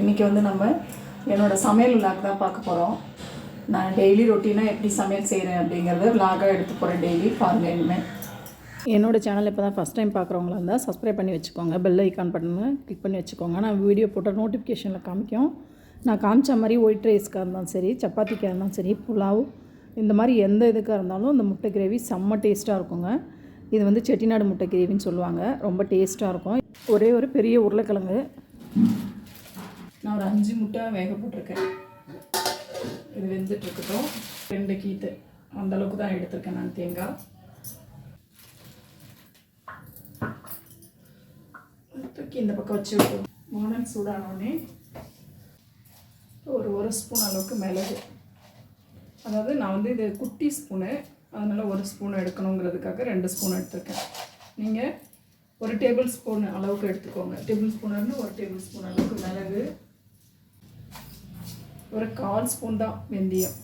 இன்றைக்கி வந்து நம்ம என்னோடய சமையல் விளாக் தான் பார்க்க போகிறோம் நான் டெய்லி ரொட்டீனாக எப்படி சமையல் செய்கிறேன் அப்படிங்கிறத விளாகாக எடுத்து போகிறேன் டெய்லி பாருங்கள் இனிமேல் என்னோடய சேனல் இப்போ தான் ஃபஸ்ட் டைம் பார்க்குறவங்களா இருந்தால் சப்ஸ்கிரைப் பண்ணி வச்சுக்கோங்க. பெல் ஐக்கான் பட்டனை கிளிக் பண்ணி வச்சுக்கோங்க. நான் வீடியோ போட்டால் நோட்டிஃபிகேஷனில் காமிக்கும். நான் காமிச்ச மாதிரி ஒயிட் ரைஸ்க்காக இருந்தாலும் சரி சப்பாத்திக்காக இருந்தாலும் சரி புலாவ் இந்த மாதிரி எந்த இதுக்காக இருந்தாலும் இந்த முட்டை கிரேவி செம்ம டேஸ்ட்டாக இருக்குங்க. இது வந்து செட்டிநாடு முட்டை கிரேவின்னு சொல்லுவாங்க. ரொம்ப டேஸ்ட்டாக இருக்கும். ஒரே ஒரு பெரிய உருளைக்கிழங்கு நான் ஒரு அஞ்சு முட்டை வேக போட்டிருக்கேன். இது வெந்துட்டு இருக்கட்டும் ரெண்டு கீத்து. அந்த அளவுக்கு தான் எடுத்திருக்கேன் நான் தேங்காய். தூக்கி இந்த பக்கம் வச்சு விட்டுருவோம். வானல் சூடானோடனே ஒரு ஒரு ஸ்பூன் அளவுக்கு மிளகு. அதாவது நான் வந்து இது குட்டி ஸ்பூனு. அதனால் ஒரு ஸ்பூன் எடுக்கணுங்கிறதுக்காக ரெண்டு ஸ்பூன் எடுத்திருக்கேன். நீங்கள் ஒரு டேபிள் ஸ்பூன் அளவுக்கு எடுத்துக்கோங்க. டேபிள் ஸ்பூன் ஒரு டேபிள் ஸ்பூன் அளவுக்கு மிளகு. ஒரு கால் ஸ்பூன் தான் வெந்தயம்.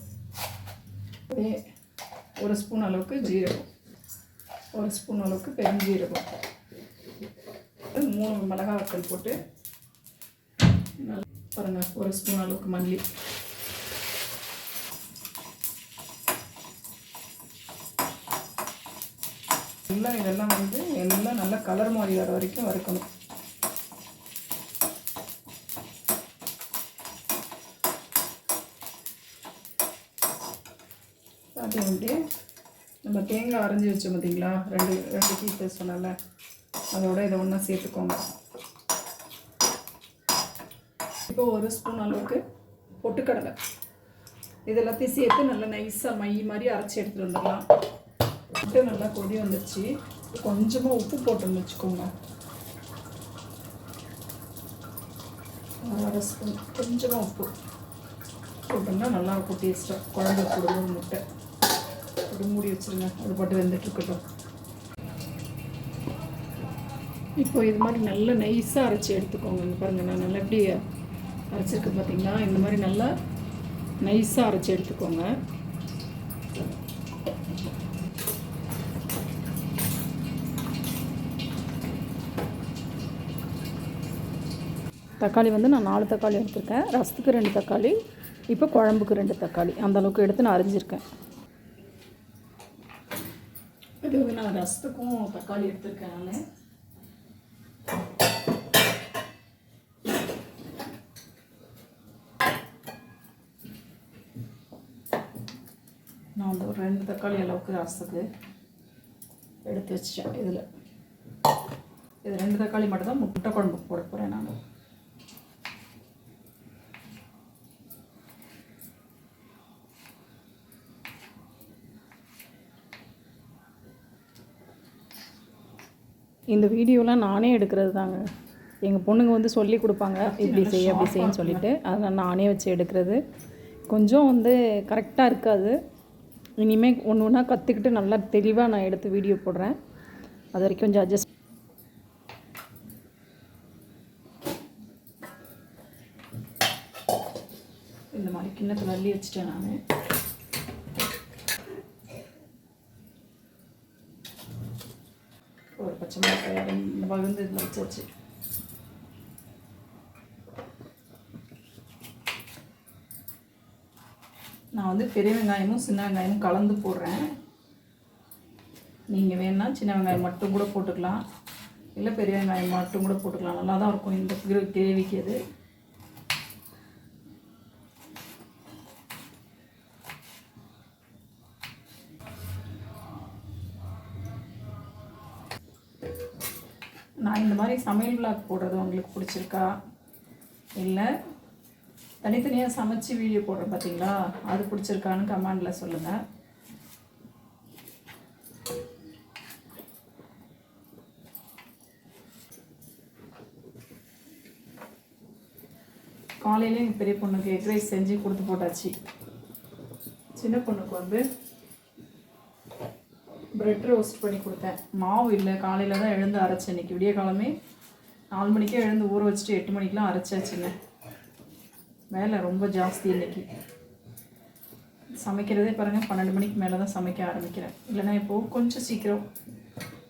ஒரு ஸ்பூன் அளவுக்கு ஜீரகம். ஒரு ஸ்பூன் அளவுக்கு பெருஞ்சீரகம். மூணு மிளகா வத்தல் போட்டு நல்லா பாருங்கள் ஒரு ஸ்பூன் அளவுக்கு மல்லி. எல்லாம் இதெல்லாம் வந்து எல்லாம் நல்லா கலர் மாதிரி வர வரைக்கும் வறுக்கணும். அதை வந்து நம்ம தேங்காய் அரைஞ்சி வச்சோம் பார்த்தீங்களா? ரெண்டு ரெண்டு பீஸ் சொன்னால அதோட இதை ஒன்றா சேர்த்துக்கோங்க. இப்போ ஒரு ஸ்பூன் அளவுக்கு பொட்டுக்கடலை. இது எல்லாத்தையும் சேர்த்து நல்லா நைஸாக மை மாதிரி அரைச்சி எடுத்துகிட்டு வந்துடலாம். முட்டை நல்லா கொதி வந்துடுச்சு கொஞ்சமாக உப்பு போட்டுன்னு வச்சுக்கோங்க. அரை ஸ்பூன். கொஞ்சமாக உப்பு போட்டோம்னா நல்லாயிருக்கும் டேஸ்ட்டாக குழம்பு கொடுங்க முட்டை. போட்டு மூடி வச்சுருங்க. அது பாட்டு வெந்துட்டுருக்கட்டும் இப்போ இது மாதிரி நல்லா நைஸாக அரைச்சி எடுத்துக்கோங்க. பாருங்கள் நான் நல்லா எப்படி அரைச்சிருக்கு பார்த்தீங்களா இந்த மாதிரி நல்லா நைஸாக அரைச்சி எடுத்துக்கோங்க. தக்காளி வந்து நான் நாலு தக்காளி எடுத்திருக்கேன். ரசத்துக்கு ரெண்டு தக்காளி இப்போ குழம்புக்கு ரெண்டு தக்காளி. அந்தளவுக்கு எடுத்து நான் அரிஞ்சிருக்கேன். இது நான் ரசத்துக்கும் தக்காளி எடுத்திருக்கேன் நான்? நான் வந்து ஒரு ரெண்டு தக்காளி அளவுக்கு ரசத்துக்கு எடுத்து வச்சிட்டேன். இதில். இது ரெண்டு தக்காளி மட்டும் தான் முட்டை குழம்புக்கு போட போகிறேன் நான். இந்த வீடியோலாம் நானே எடுக்கிறது தாங்க எங்கள் பொண்ணுங்க வந்து சொல்லி கொடுப்பாங்க இப்படி செய் அப்படி செய்யன்னு சொல்லிட்டு. அதெல்லாம் நானே வச்சு எடுக்கிறது. கொஞ்சம் வந்து கரெக்டாக இருக்காது. இனிமேல் ஒன்று ஒன்றா கற்றுக்கிட்டு நல்லா தெளிவாக நான் எடுத்து வீடியோ போடுறேன். அது வரைக்கும் கொஞ்சம் அட்ஜஸ்ட் இந்த மாதிரி கிண்ணத்தில் அள்ளி வச்சுட்டேன் நான் ஒரு பச்சை மிளகாய் ரெண்டு பகிர்ந்து இதில் வச்சாச்சு. நான் வந்து பெரிய வெங்காயமும் சின்ன வெங்காயமும் கலந்து போடுறேன். நீங்கள் வேணால் சின்ன வெங்காயம் மட்டும் கூட போட்டுக்கலாம். இல்லை பெரிய வெங்காயம் மட்டும் கூட போட்டுக்கலாம். நல்லா தான் இருக்கும். இந்த கிரேவிக்கு அது. நான் இந்த மாதிரி சமையல் விளாக் போடுறது உங்களுக்கு பிடிச்சிருக்கா? இல்லை தனித்தனியாக சமைச்சு வீடியோ போடுறேன் பார்த்தீங்களா அது பிடிச்சிருக்கான்னு கமெண்டில் சொல்லுங்கள் காலையிலே எங்கள் பெரிய பொண்ணுக்கு எக் ரைஸ் செஞ்சு கொடுத்து போட்டாச்சு. சின்ன பொண்ணுக்கு வந்து பிரெட் ரோஸ்ட் பண்ணி கொடுத்தேன். மாவு இல்லை. காலையில் தான் எழுந்து அரைச்சேன். இன்றைக்கி விடிய காலமே நாலு மணிக்கே எழுந்து ஊற வச்சுட்டு எட்டு மணிக்கெலாம் அரைச்சாச்சுங்க. வேலை ரொம்ப ஜாஸ்தி இன்றைக்கி சமைக்கிறதே பாருங்கள் பன்னெண்டு மணிக்கு மேலே தான் சமைக்க ஆரம்பிக்கிறேன். இல்லைனா இப்போது கொஞ்சம் சீக்கிரம்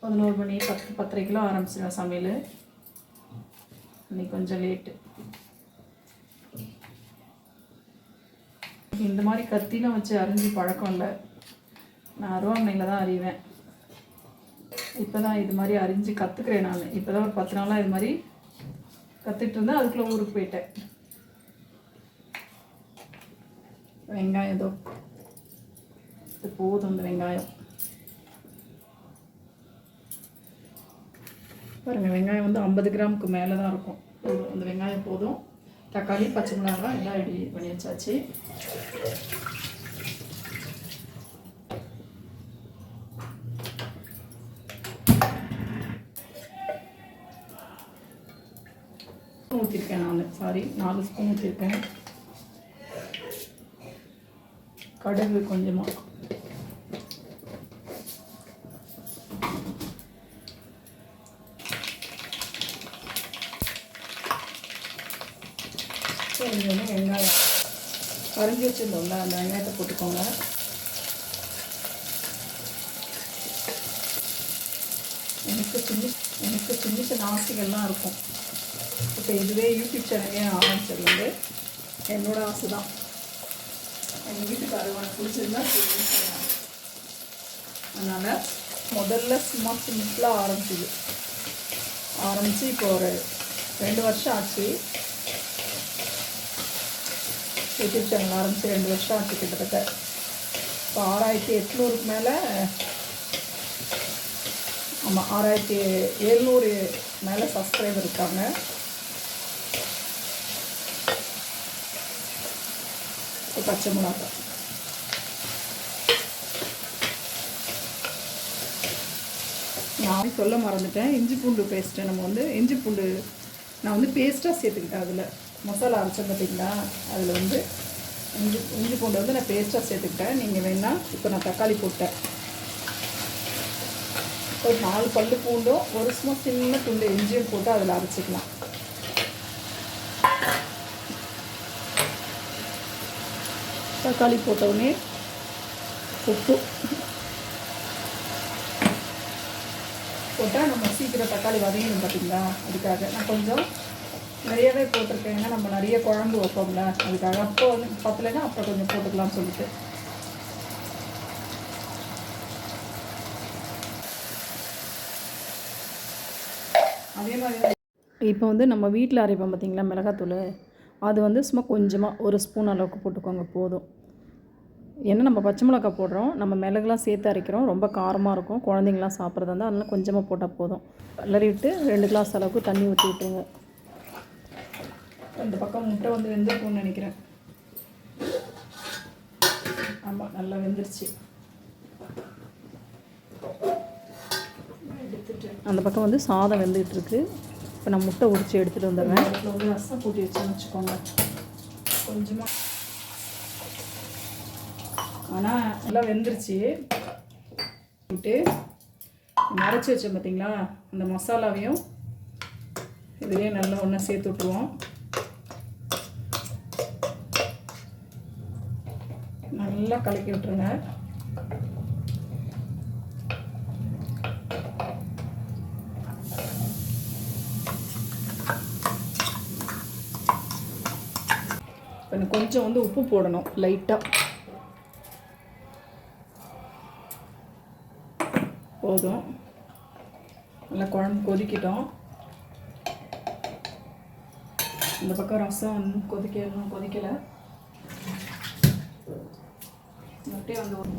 பதினோரு மணி பத்து பத்தரைக்கெலாம் ஆரம்பிச்சிடுவேன் சமையல். இன்னைக்கு கொஞ்சம் லேட்டு இந்த மாதிரி கத்திலாம் வச்சு அரிஞ்சு பழக்கம் இல்லை. நான் அருவாமனையில் தான் அறிவேன். இப்போ தான் இது மாதிரி அரிஞ்சு கற்றுக்கிறேன் நான். இப்போ தான் ஒரு பத்து நாளாக இது மாதிரி கற்றுட்டு இருந்தேன். அதுக்குள்ளே ஊருக்கு போயிட்டேன். வெங்காயம் ஏதோ இது போதும் இந்த வெங்காயம். பாருங்கள் வெங்காயம் வந்து ஐம்பது கிராமுக்கு மேலே தான் இருக்கும். போதும் இந்த வெங்காயம் போதும். தக்காளி பச்சை மிளகாய் எல்லாம் ரெடி பண்ணி வச்சாச்சு. ஊற்றிருக்கேன் நான். சாரி நாலு ஸ்பூன் ஊற்றிருக்கேன் கடுகு கொஞ்சமாக கொஞ்சம் வெங்காயம். கரைஞ்சி வச்சுருந்தோம்ல அந்த வெங்காயத்தை போட்டுக்கோங்க. எனக்கு சின்ன எனக்கு சின்ன சின்ன ஆசைகள்லாம் இருக்கும். இப்போ இதுவே யூடியூப் சேனலே ஆரம்பிச்சிருந்து என்னோட ஆசை தான் எங்கள் வீட்டுக்காரர் உனக்கு பிடிச்சிருந்தா அதனால் முதல்ல சும்மா சிம்பிளாக ஆரம்பிச்சிது. ஆரம்பித்து இப்போ ஒரு ரெண்டு வருஷம் ஆச்சு. யூடியூப் சேனல் ஆரம்பித்து ரெண்டு வருஷம் ஆச்சு கிட்டத்தட்ட. இப்போ ஆறாயிரத்தி எட்நூறுக்கு மேலே ஆமாம் ஆறாயிரத்தி எழுநூறு மேலே சப்ஸ்கிரைபர் இருக்காங்க. பச்சை மிளகாய் நான் சொல்ல மறந்துட்டேன். இஞ்சி பூண்டு பேஸ்ட்டை நம்ம வந்து இஞ்சி பூண்டு நான் வந்து பேஸ்ட்டாக சேர்த்துக்கிட்டேன் அதில். மசாலா அரைச்சேன் பார்த்திங்களா அதில் வந்து இஞ்சி இஞ்சி பூண்டு வந்து நான் பேஸ்ட்டாக சேர்த்துக்கிட்டேன். நீங்கள் வேணால் இப்போ நான் தக்காளி போட்டேன். ஒரு நாலு பல்லு பூண்டும் ஒரு சும்மா சின்ன துண்டு இஞ்சியும் போட்டு அதில் அரைச்சிக்கலாம். தக்காளி போட்டவுடனே உப்பு. போட்டால் நம்ம சீக்கிரம் தக்காளி வதங்கிடும் பார்த்தீங்களா அதுக்காக நான் கொஞ்சம் நிறையவே போட்டிருக்கேன். ஏன்னா நம்ம நிறைய குழம்பு வைப்போம்ல அதுக்காக. அப்போ வந்து பத்தலைன்னா அப்புறம் கொஞ்சம் போட்டுக்கலாம்னு சொல்லிட்டு. அதே மாதிரி இப்போ வந்து நம்ம வீட்டில் அரைப்போம் பார்த்தீங்களா மிளகாத்தூள்? அது வந்து சும்மா கொஞ்சமாக ஒரு ஸ்பூன் அளவுக்கு போட்டுக்கோங்க போதும். ஏன்னா நம்ம பச்சை மிளகா போடுறோம் நம்ம மிளகுலாம் சேர்த்து அரைக்கிறோம். ரொம்ப காரமாக இருக்கும். குழந்தைங்களாம் சாப்பிட்றதா இருந்தால் அதனால் கொஞ்சமாக போட்டால் போதும். கிளறி விட்டு ரெண்டு கிளாஸ் அளவுக்கு தண்ணி ஊற்றி விட்டுருங்க. இந்த பக்கம் முட்டை வந்து வெந்திருக்கும்னு நினைக்கிறேன். ஆமாம் நல்லா வெந்துருச்சு. அந்த பக்கம் வந்து சாதம் வெந்துகிட்டு இருக்கு இப்போ நான் முட்டை உரிச்சு எடுத்துகிட்டு வந்துடுறேன். அதில் வந்து ரசம் கூட்டி வச்சுன்னு வச்சுக்கோங்க. கொஞ்சமாக ஆனால் நல்லா வெந்துருச்சு. விட்டு மறைச்சி வச்சோம் பார்த்தீங்களா அந்த மசாலாவையும் இதுலேயே நல்லா ஒன்றா சேர்த்து விட்ருவோம் நல்லா கலக்கி விட்டுருங்க. இப்போ கொஞ்சம் வந்து உப்பு போடணும் லைட்டாக போதும். நல்லா குழம்பு கொதிக்கிட்டோம். இந்த பக்கம் ரசம் வந்து கொதிக்க இன்னும் கொதிக்கலை. முட்டையை வந்து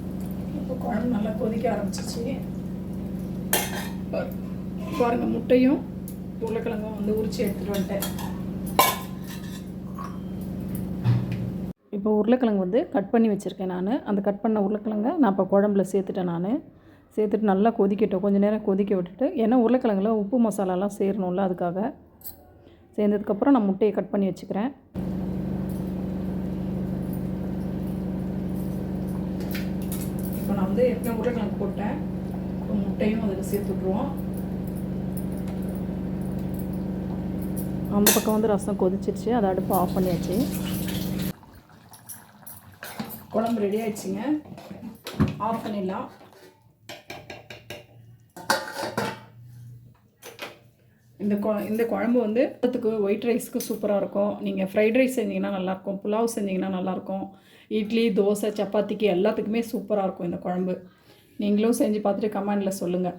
இப்போ குழம்பு நல்லா கொதிக்க ஆரம்பிச்சிச்சு பாரு- பாருங்க முட்டையும் உருளைக்கிழங்கும் வந்து உரிச்சு எடுத்துகிட்டு வந்துட்டேன். இப்போ உருளைக்கிழங்கு வந்து கட் பண்ணி வச்சுருக்கேன் நான். அந்த கட் பண்ண உருளைக்கிழங்க நான் இப்போ குழம்புல சேர்த்துட்டேன் நான். சேர்த்துட்டு நல்லா கொதிக்கட்டும். கொஞ்சம் நேரம் கொதிக்க விட்டுட்டு ஏன்னா உருளைக்கிழங்குல உப்பு மசாலாலாம் சேரணும்ல அதுக்காக. சேர்ந்ததுக்கப்புறம் நான் முட்டையை கட் பண்ணி வச்சுக்கிறேன். இப்போ நான் வந்து எப்பயும் உருளைக்கிழங்கு போட்டேன். முட்டையும் அதில் சேர்த்து விட்ருவோம் அந்த பக்கம் வந்து ரசம் கொதிச்சிருச்சு. அதை அடுப்பு ஆஃப் பண்ணியாச்சு. குழம்பு ரெடி ஆயிடுச்சுங்க. ஆஃப் பண்ணிடலாம். இந்த கொ இந்த குழம்பு வந்து அதுக்கு ஒயிட் ரைஸ்க்கு சூப்பராக இருக்கும். நீங்கள் ஃப்ரைட் ரைஸ் செஞ்சிங்கன்னா நல்லாயிருக்கும் புலாவ் செஞ்சிங்கன்னா நல்லாயிருக்கும் இட்லி தோசை சப்பாத்திக்கு எல்லாத்துக்குமே சூப்பராக இருக்கும் இந்த குழம்பு. நீங்களும் செஞ்சு பார்த்துட்டு கமெண்டில் சொல்லுங்கள்